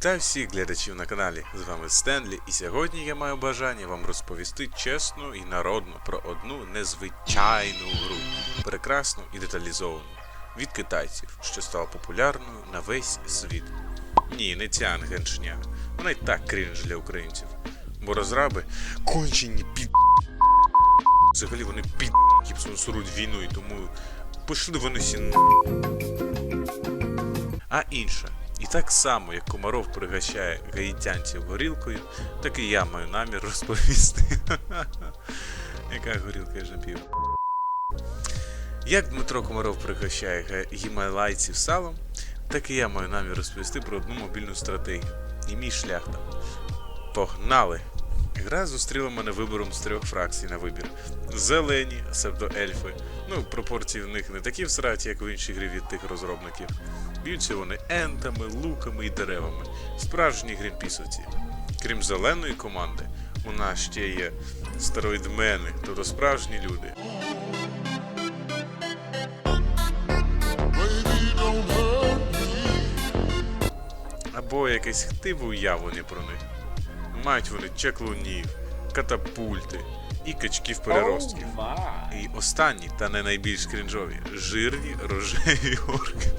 Вітаю всіх глядачів на каналі. З вами Стенлі, і сьогодні я маю бажання вам розповісти чесно і народно про одну незвичайну гру, прекрасну і деталізовану від китайців, що стала популярною на весь світ. Ні, не ця ангеншня. Вона й так крінж для українців. Бо розраби кончені під. Взагалі вони під суруть війну, і тому пішли вони всі. А інша. І так само, як Комаров пригощає гаїтянців горілкою, так і я маю намір розповісти. Яка горілка я напів. Як Дмитро Комаров пригощає гімалайців салом, так і я маю намір розповісти про одну мобільну стратегію. І мій шлях там. Погнали! Гра зустріла мене вибором з трьох фракцій на вибір: зелені, себто ельфи. Ну, пропорції в них не такі всраті, як в іншій грі від тих розробників. Б'ються вони ентами, луками і деревами. Справжні грінпісовці. Крім зеленої команди, у нас ще є стероїдмени, тобто справжні люди. Або якесь хтиве уявлення про них. Мають вони чеклунів, катапульти і качків переростків. І останні, та не найбільш крінжові, жирні рожеві орки.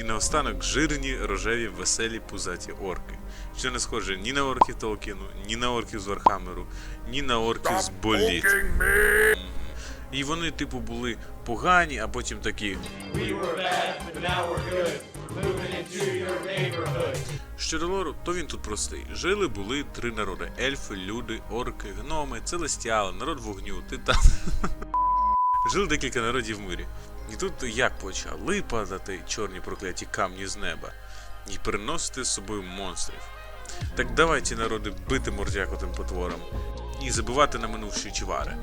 І наостанок жирні рожеві веселі пузаті орки, що не схоже ні на орків Толкіну, ні на орків з Вархамеру, ні на орків з Боліт. І вони, типу, були погані, а потім такі. Щодо лору, то він тут простий. Жили були три народи: ельфи, люди, орки, гноми, целестіали, народ вогню, титан. Жили декілька народів в мирі. І тут як почали падати чорні прокляті камні з неба і приносити з собою монстрів. Так давай ці народи бити мордякотим потворам і забивати на минувші чвари.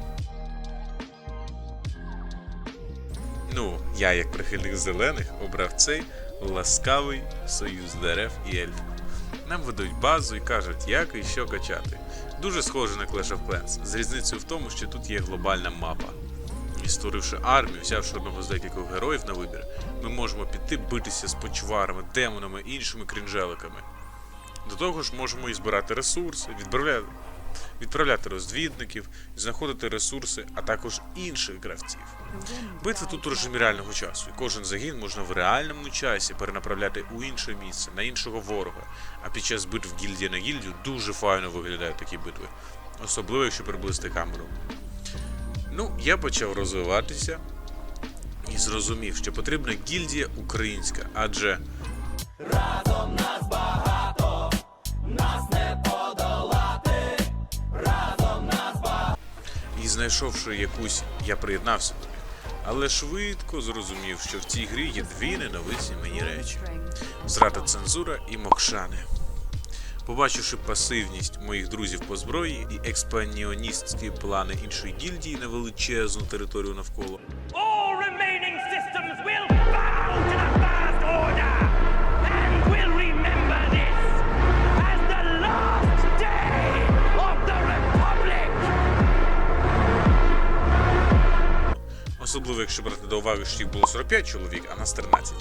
Ну, я, як прихильник зелених, обрав цей ласкавий союз дерев і ельфів. Нам видають базу і кажуть, як і що качати. Дуже схоже на Clash of Clans, з різницею в тому, що тут є глобальна мапа. Створивши армію, взявши одного з декількох героїв на вибір, ми можемо піти битися з почварами, демонами і іншими крінжеликами. До того ж, можемо і збирати ресурси, відправляти, відправляти розвідників, знаходити ресурси, а також інших гравців. Битви тут у режимі реального часу, і кожен загін можна в реальному часі перенаправляти у інше місце, на іншого ворога. А під час битв гільдія на гільдію дуже файно виглядають такі битви, особливо якщо приблизити камеру. Ну, я почав розвиватися і зрозумів, що потрібна гільдія українська, адже разом нас багато, нас не подолати, разом нас багато. і знайшовши якусь, я приєднався до них. Але швидко зрозумів, що в цій грі є дві ненависні мені речі: зрада цензура і мокшани. Побачивши пасивність моїх друзів по зброї і експаніоністські плани іншої гільдії на величезну територію навколо, особливо якщо брати до уваги, що їх було 45 чоловік, а нас 13.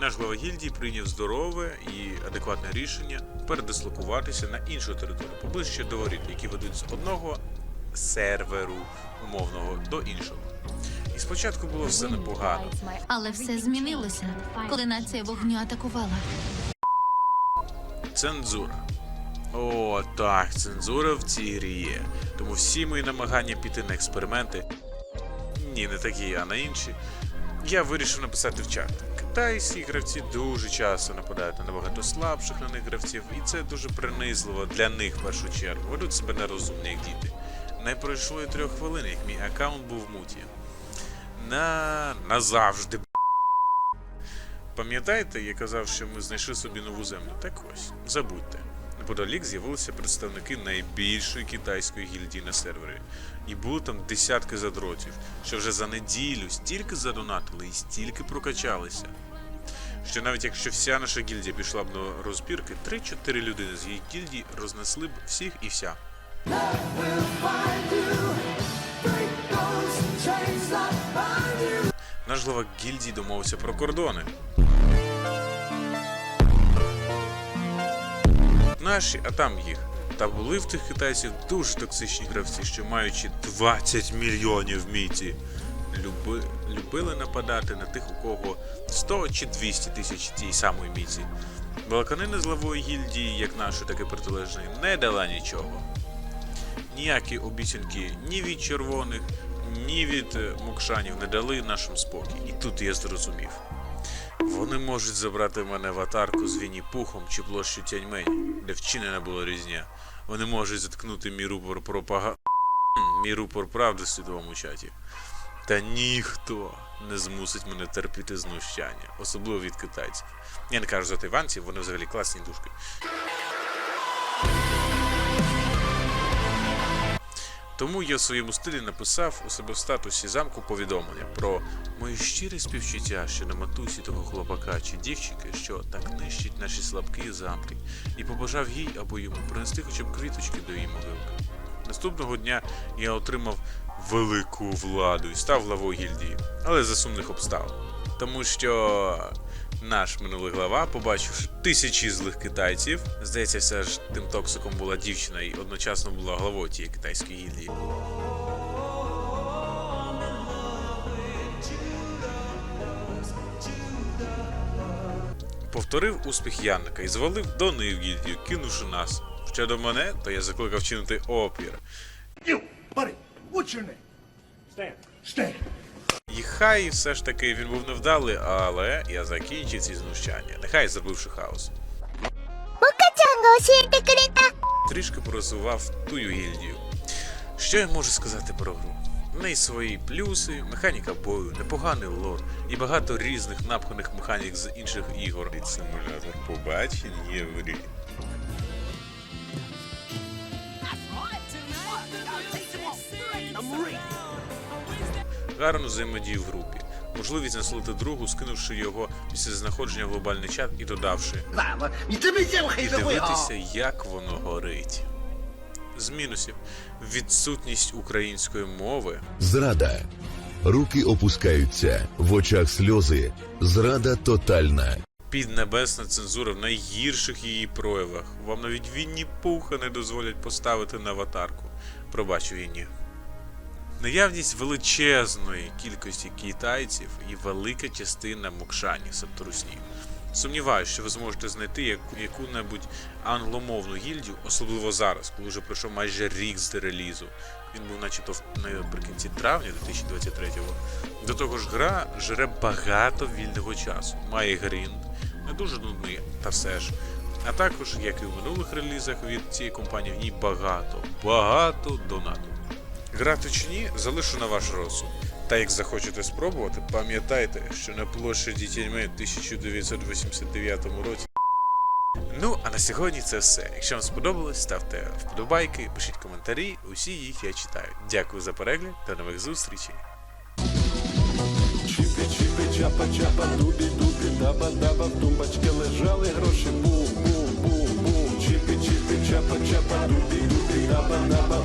Наш глава гільдії прийняв здорове і адекватне рішення передислокуватися на іншу територію, поближче до воріт, які ведуть з одного серверу умовного до іншого. І спочатку було все непогано. Але все змінилося, коли нація вогню атакувала. Цензура. О, так, цензура в цій грі є. Тому всі мої намагання піти на експерименти. Ні, не такі, а на інші. Я вирішив написати в чат. Китайські гравці дуже часто нападають на набагато слабших на них гравців, і це дуже принизливо для них в першу чергу. Ведуть себе нерозумні, як діти. Не пройшло і трьох хвилин, як мій аккаунт був в муті. На назавжди. Пам'ятаєте, я казав, що ми знайшли собі нову землю? Так ось, забудьте. Неподалік з'явилися представники найбільшої китайської гільдії на сервері. І було там десятки задротів, що вже за неділю стільки задонатили і стільки прокачалися. Що навіть якщо вся наша гільдія пішла б на розбірки, 3-4 людини з її гільдії рознесли б всіх і вся. Наш глава гільдії домовився про кордони. Наші, а там їх. Та були в тих китайців дуже токсичні гравці, що маючи 20 мільйонів міці, люби, любили нападати на тих, у кого 100 чи 200 тисяч тієї самої міці. Балаканина з лавої гільдії, як нашої, так і протилежної, не дала нічого. Ніякі обіцянки ні від червоних, ні від е, мокшанів не дали нашим спокій. І тут я зрозумів. Вони можуть забрати мене в атарку з Вінні Пухом чи площу Тяньмень, де вчинена була різня. Вони можуть заткнути мій рупор пропага... мій рупор правди в світовому чаті. Та ніхто не змусить мене терпіти знущання, особливо від китайців. Я не кажу за тайванців, вони взагалі класні душки. Тому я в своєму стилі написав у себе в статусі замку повідомлення про мої щирі співчуття щодо матусі того хлопака чи дівчинки, що так нищить наші слабкі замки, і побажав їй або йому принести хоча б квіточки до її могилки. Наступного дня я отримав велику владу і став главою гільдії, але за сумних обставин. Тому що наш минулий глава, побачивши тисячі злих китайців, здається, все ж тим токсиком була дівчина і одночасно була главою тієї китайської гільдії. Повторив успіх Янника і звалив до неї в гільдію, кинувши нас. Щодо мене, то я закликав чинити опір. You, buddy, what's your name? Stan. Stan. І хай все ж таки він був невдалий, але я закінчу ці знущання. Нехай забивши хаос. Трішки просував тую гільдію. Що я можу сказати про гру? В неї свої плюси, механіка бою, непоганий лор і багато різних напханих механік з інших ігор. Симулятор побачень є в грі. I'm ready гарну взаємодію в групі, можливість насолити другу, скинувши його після знаходження в глобальний чат і додавши і дивитися, як воно горить. З мінусів відсутність української мови. Зрада. Руки опускаються, в очах сльози. Зрада тотальна. Піднебесна цензура в найгірших її проявах. Вам навіть вінні пуха не дозволять поставити на аватарку. Пробачу вінні. Наявність величезної кількості китайців і велика частина мокшанів септорусні. Сумніваюся, що ви зможете знайти яку- яку-небудь англомовну гільдію, особливо зараз, коли вже пройшов майже рік з релізу. Він був начебто наприкінці травня 2023-го. До того ж, гра жре багато вільного часу, має грінд, не дуже нудний, та все ж. А також, як і в минулих релізах від цієї компанії, в ній багато, багато донату. Грати чи ні, залишу на ваш розсуд. Та як захочете спробувати, пам'ятайте, що на площаді в 1989 році. Ну, а на сьогодні це все. Якщо вам сподобалось, ставте вподобайки, пишіть коментарі, усі їх я читаю. Дякую за перегляд та нових зустрічей. Чіпі, чіпі, чапа, чапа, дубі, дубі, даба, даба, в тумбочці лежали гроші, бум, бум, бум, бум. Чіпі, чіпі, чапа, чапа, дубі, дубі, даба, даба,